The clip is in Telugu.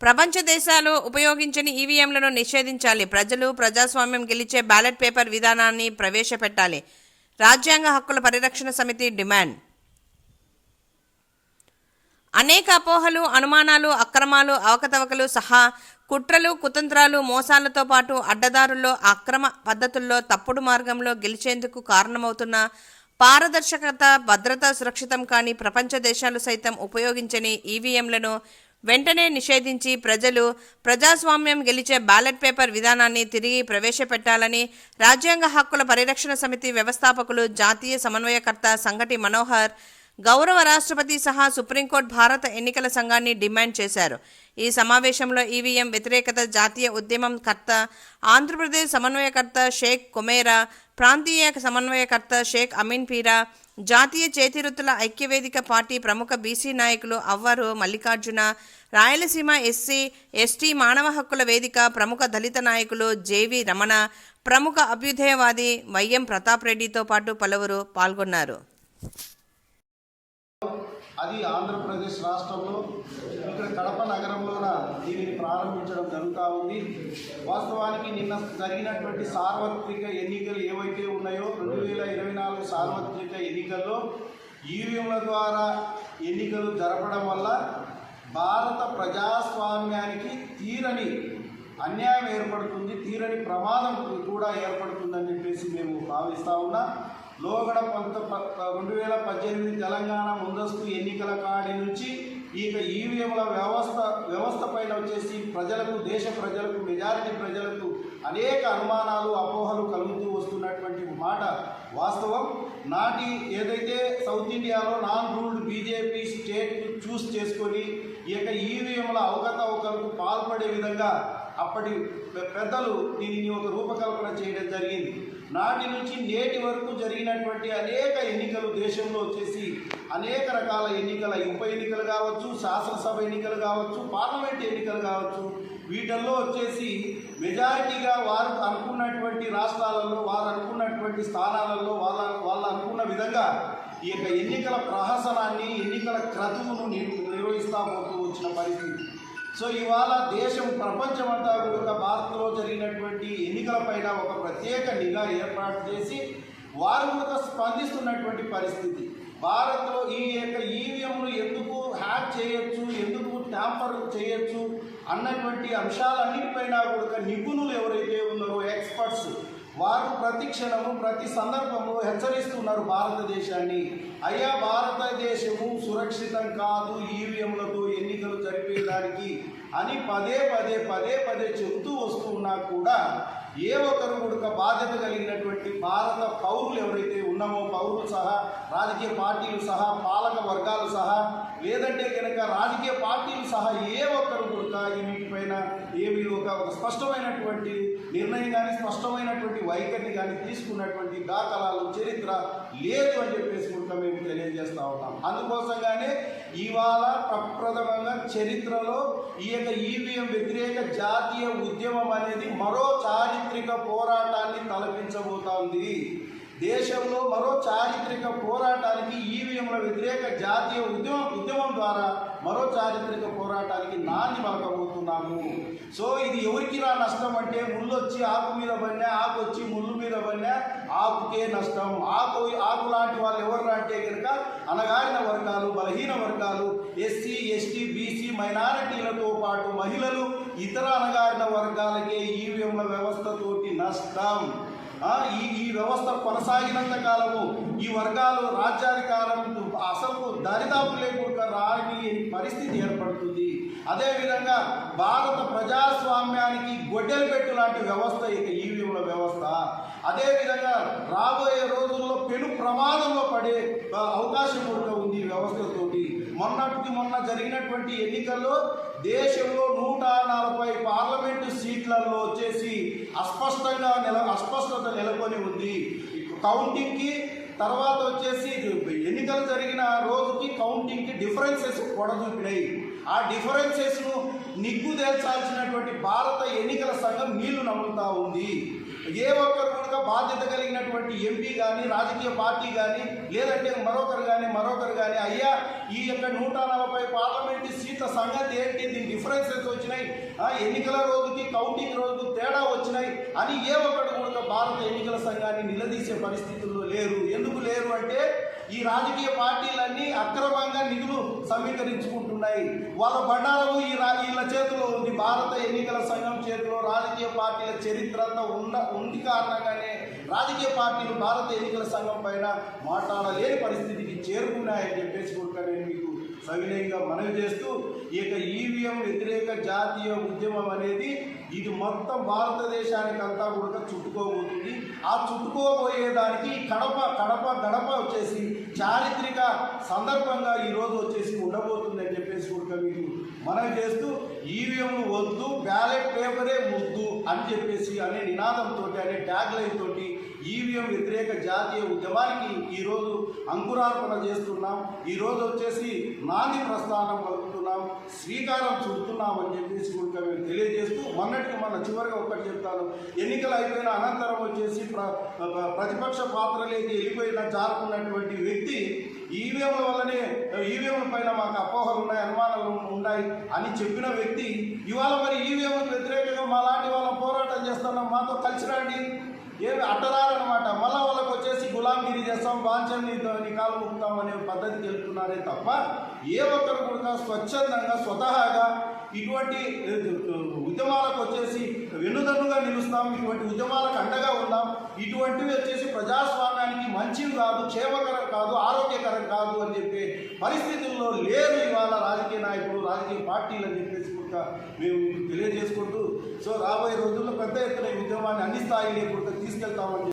ప్రపంచ దేశాలు ఉపయోగించని ఈవీఎంలను నిషేధించాలి. ప్రజలు ప్రజాస్వామ్యం గెలిచే బ్యాలెట్ పేపర్ విధానాన్ని ప్రవేశపెట్టాలి. రాజ్యాంగ హక్కుల పరిరక్షణ సమితి డిమాండ్. అనేక అపోహలు అనుమానాలు అక్రమాలు అవకతవకలు సహా కుట్రలు కుతంత్రాలు మోసాలతో పాటు అడ్డదారుల్లో అక్రమ పద్ధతుల్లో తప్పుడు మార్గంలో గెలిచేందుకు కారణమవుతున్న పారదర్శకత భద్రత సురక్షితం కాని ప్రపంచ దేశాలు సైతం ఉపయోగించని ఈవీఎంలను వెంటనే నిషేధించి ప్రజలు ప్రజాస్వామ్యం గెలిచే బ్యాలెట్ పేపర్ విధానాన్ని తిరిగి ప్రవేశపెట్టాలని రాజ్యాంగ హక్కుల పరిరక్షణ సమితి వ్యవస్థాపకులు జాతీయ సమన్వయకర్త సంగటి మనోహర్ గౌరవ రాష్ట్రపతి సహా సుప్రీంకోర్టు భారత ఎన్నికల సంఘాన్ని డిమాండ్ చేశారు. ఈ సమావేశంలో ఈవీఎం వ్యతిరేకత జాతీయ ఉద్యమం కర్త ఆంధ్రప్రదేశ్ సమన్వయకర్త షేక్ కొమేరా ప్రాంతీయ సమన్వయకర్త షేక్ అమీన్ పీరా జాతీయ చేతివృత్తుల ఐక్యవేదిక పార్టీ ప్రముఖ బీసీ నాయకులు అవ్వరు మల్లికార్జున రాయలసీమ ఎస్సీ ఎస్టీ మానవ హక్కుల వేదిక ప్రముఖ దళిత నాయకులు జేవి రమణ ప్రముఖ అభ్యుదయవాది వైఎం ప్రతాప్ రెడ్డితో పాటు పలువురు పాల్గొన్నారు. అది ఆంధ్రప్రదేశ్ రాష్ట్రంలో ఇక్కడ కడప నగరంలోన దీనిని ప్రారంభించడం జరుగుతూ ఉంది. వాస్తవానికి నిన్న జరిగినటువంటి సార్వత్రిక ఎన్నికలు ఏవైతే ఉన్నాయో రెండు వేల ఇరవై నాలుగు సార్వత్రిక ఎన్నికల్లో ఈవీఎంల ద్వారా ఎన్నికలు జరపడం వల్ల భారత ప్రజాస్వామ్యానికి తీరని అన్యాయం ఏర్పడుతుంది తీరని ప్రమాదం కూడా ఏర్పడుతుందని చెప్పేసి మేము భావిస్తూ ఉన్నా. లోగడ పంత రెండు వేల పద్దెనిమిది తెలంగాణ ముందస్తు ఎన్నికల కాడి నుంచి ఇక ఈవీఎంల వ్యవస్థ వ్యవస్థ పైన వచ్చేసి ప్రజలకు దేశ ప్రజలకు మెజారిటీ ప్రజలకు అనేక అనుమానాలు అపోహలు కలుగుతూ వస్తున్నటువంటి మాట వాస్తవం. నాటి ఏదైతే సౌత్ ఇండియాలో non ruled BJP state choose చేసుకొని ఈ యొక్క ఈవీఎంల అవకతవకలకు పాల్పడే విధంగా అప్పటి పెద్దలు దీనిని ఒక రూపకల్పన చేయడం జరిగింది. నాటి నుంచి నేటి వరకు జరిగినటువంటి అనేక ఎన్నికలు దేశంలో వచ్చేసి అనేక రకాల ఎన్నికల ఉప ఎన్నికలు కావచ్చు శాసనసభ ఎన్నికలు కావచ్చు పార్లమెంట్ ఎన్నికలు కావచ్చు వీటిల్లో వచ్చేసి మెజారిటీగా వారు అనుకున్నటువంటి రాష్ట్రాలలో వారు అనుకున్నటువంటి స్థానాలలో వాళ్ళ వాళ్ళు అనుకున్న విధంగా ఈ యొక్క ఎన్నికల ప్రహసనాన్ని ఎన్నికల క్రతువును నిర్వహిస్తా పోతూ వచ్చిన పరిస్థితి. సో ఇవాళ దేశం ప్రపంచమంతా కూడా భారత్లో జరిగినటువంటి ఎన్నికలపైన ఒక ప్రత్యేక నిఘా ఏర్పాటు చేసి వారు కూడా స్పందిస్తున్నటువంటి పరిస్థితి. భారత్లో ఈ యొక్క ఈవీఎంలు ఎందుకు హ్యాక్ చేయొచ్చు ఎందుకు ట్యాంపర్ చేయొచ్చు అన్నటువంటి అంశాలన్నిటిపైన కూడా నిపుణులు ఎవరైతే ఉన్నారో ఎక్స్పర్ట్స్ వారు ప్రతి క్షణము ప్రతి సందర్భంలో హెచ్చరిస్తున్నారు భారతదేశాన్ని. అయ్యా భారతదేశము సురక్షితం కాదు ఈవీఎంలతో ఎన్నికలు జరిపేదానికి అని పదే పదే పదే పదే చెబుతూ వస్తున్నా కూడా ఏ ఒక్కరు కూడా బాధ్యత కలిగినటువంటి భారత పౌరులు ఎవరైతే ఉన్నామో పౌరులు సహా రాజకీయ పార్టీలు సహా పాలక వర్గాలు సహా లేదంటే కనుక రాజకీయ పార్టీలు సహా ఏ ఒక్కరు కూడా ఈ వీటిపైన ఏమి ఒక ఒక స్పష్టమైనటువంటి నిర్ణయం కానీ స్పష్టమైనటువంటి వైఖరిని కానీ తీసుకున్నటువంటి దాఖలాలు చరిత్ర లేదు అని చెప్పేసి కూడా మేము తెలియజేస్తా ఉన్నాం అందుకోసంగానే ఇవాళ ప్రప్రథమంగా చరిత్రలో ఈ యొక్క ఈవీఎం వ్యతిరేక జాతీయ ఉద్యమం అనేది మరో చారిత్రక పోరాటాన్ని తలపించబోతోంది. దేశంలో మరో చారిత్రక పోరాటానికి ఈవీఎంల వ్యతిరేక జాతీయ ఉద్యమం ఉద్యమం ద్వారా మరో చారిత్రక పోరాటానికి నాంది పలకబోతున్నాము సో ఇది ఎవరికి రా నష్టం అంటే ముళ్ళు వచ్చి ఆకు మీద పడినా ఆకు వచ్చి ముళ్ళు మీద ఆకుకే నష్టం. ఆకు ఆకు లాంటి వాళ్ళు ఎవరు అంటే కనుక అనగారిన వర్గాలు బలహీన వర్గాలు ఎస్సీ ఎస్టీ బీసీ మైనారిటీలతో పాటు మహిళలు ఇతర అనగారిన వర్గాలకే ఈవీఎంల వ్యవస్థతోటి నష్టం. ఈ ఈ వ్యవస్థ కొనసాగినంత కాలము ఈ వర్గాలు రాజ్యాధికారం అసలు దరిదాపు లేకుండా రాని పరిస్థితి ఏర్పడుతుంది. అదేవిధంగా భారత ప్రజాస్వామ్యానికి గొడ్డెలు పెట్టు లాంటి వ్యవస్థ ఇక ఈవీఎంల వ్యవస్థ. అదేవిధంగా రాబోయే రోజుల్లో పెను ప్రమాదంలో పడే అవకాశం కూడా ఉంది ఈ వ్యవస్థతోటి. మొన్నటికి మొన్న జరిగినటువంటి ఎన్నికల్లో దేశంలో నూట నలభై పార్లమెంటు సీట్లలో వచ్చేసి అస్పష్టంగా నెల అస్పష్టత నెలకొని ఉంది. కౌంటింగ్కి తర్వాత వచ్చేసి ఎన్నికలు జరిగిన రోజుకి కౌంటింగ్కి డిఫరెన్సెస్ పొడదూపినాయి ఆ డిఫరెన్సెస్ను నిగ్గు తేల్చాల్సినటువంటి భారత ఎన్నికల సంఘం నీళ్ళు నమ్ముతా ఉంది. ఏ ఒక్కరు కూడా బాధ్యత కలిగినటువంటి ఎంపీ కానీ రాజకీయ పార్టీ కానీ లేదంటే మరొకరు కానీ మరొకరు కానీ అయ్యా ఈ యొక్క నూట నలభై పార్లమెంటు సీట్ల సంగతి ఏంటి? దీని డిఫరెన్సెస్ వచ్చినాయి. ఆ, ఎన్నికల రోజుకి కౌంటింగ్ రోజుకు తేడా వచ్చినాయి అని ఏ ఒక్కడు కూడా భారత ఎన్నికల సంఘాన్ని నిలదీసే పరిస్థితుల్లో లేరు. ఎందుకు లేరు అంటే ఈ రాజకీయ పార్టీలన్నీ అక్రమంగా నిధులు సమీకరించుకుంటున్నాయి. వాళ్ళ బండారము ఈ రా వీళ్ళ చేతిలో ఉంది. భారత ఎన్నికల సంఘం చేతిలో రాజకీయ పార్టీల చరిత్ర ఉన్న ఉంది కారణంగానే రాజకీయ పార్టీలు భారత ఎన్నికల సంఘం పైన మాట్లాడలేని పరిస్థితికి చేరుకున్నాయని చెప్పేసి కూడా నేను మీకు సవినయంగా మనవి చేస్తూ ఈ యొక్క ఈవీఎం వ్యతిరేక జాతీయ ఉద్యమం అనేది ఇది మొత్తం భారతదేశానికంతా కూడా చుట్టుకోబోతుంది. ఆ చుట్టుకోబోయేదానికి కడప కడప గడప వచ్చేసి చారిత్రక సందర్భంగా ఈరోజు వచ్చేసి ఉండబోతుంది అని చెప్పేసి కూడా మీకు మనవి చేస్తూ ఈవీఎంలు వద్దు బ్యాలెట్ పేపరే ముద్దు అని చెప్పేసి అనే నినాదంతో అనే ట్యాగ్ లైన్ తోటి ఈవీఎం వ్యతిరేక జాతీయ ఉద్యమానికి ఈరోజు అంకురార్పణ చేస్తున్నాం. ఈరోజు వచ్చేసి నాంది ప్రస్థానం కలుగుతున్నాం శ్రీకారం చుడుతున్నాం అని చెప్పేసి కూడా మేము తెలియజేస్తూ మొన్నటికి మన చివరిగా ఒకటి చెప్తాను. ఎన్నికలు అయిపోయిన అనంతరం వచ్చేసి ప్ర ప్రతిపక్ష పాత్రలోకి వెళ్ళిపోయిన జారుకున్నటువంటి వ్యక్తి ఈవీఎంల వల్లనే ఈవీఎంల పైన మాకు అపోహలు ఉన్నాయి అనుమానాలు ఉన్నాయి అని చెప్పిన వ్యక్తి ఇవాళ మరి ఈవీఎంలకు వ్యతిరేకంగా మా లాంటి వాళ్ళ పోరాటం చేస్తున్నాం. మాతో కలిసి రండి. ఏమి అట్టరారనమాట మళ్ళా వాళ్ళకి వచ్చేసి గులాంగిరి చేస్తాం వాంఛని నీ కాలు ముక్తాం అనే పద్ధతికి వెళ్తున్నారే తప్ప ఏ ఒక్కరు కూడా స్వచ్ఛందంగా స్వతహాగా ఇటువంటి ఉద్యమాలకు వచ్చేసి వెన్నుదన్నుగా నిలుస్తాం ఇటువంటి ఉద్యమాలకు అండగా ఉందాం. ఇటువంటివి వచ్చేసి ప్రజాస్వామ్యానికి మంచివి కాదు క్షేమకరం కాదు ఆరోగ్యకరం కాదు అని చెప్పే పరిస్థితుల్లో లేరు ఇవాళ రాజకీయ నాయకులు రాజకీయ పార్టీలు అని చెప్పేసి కూడా మేము తెలియజేసుకుంటూ సో రాబోయే రోజుల్లో పెద్ద ఎత్తున ఈ ఉద్యమాన్ని అన్ని స్థాయిలో కూడా తీసుకెళ్తామని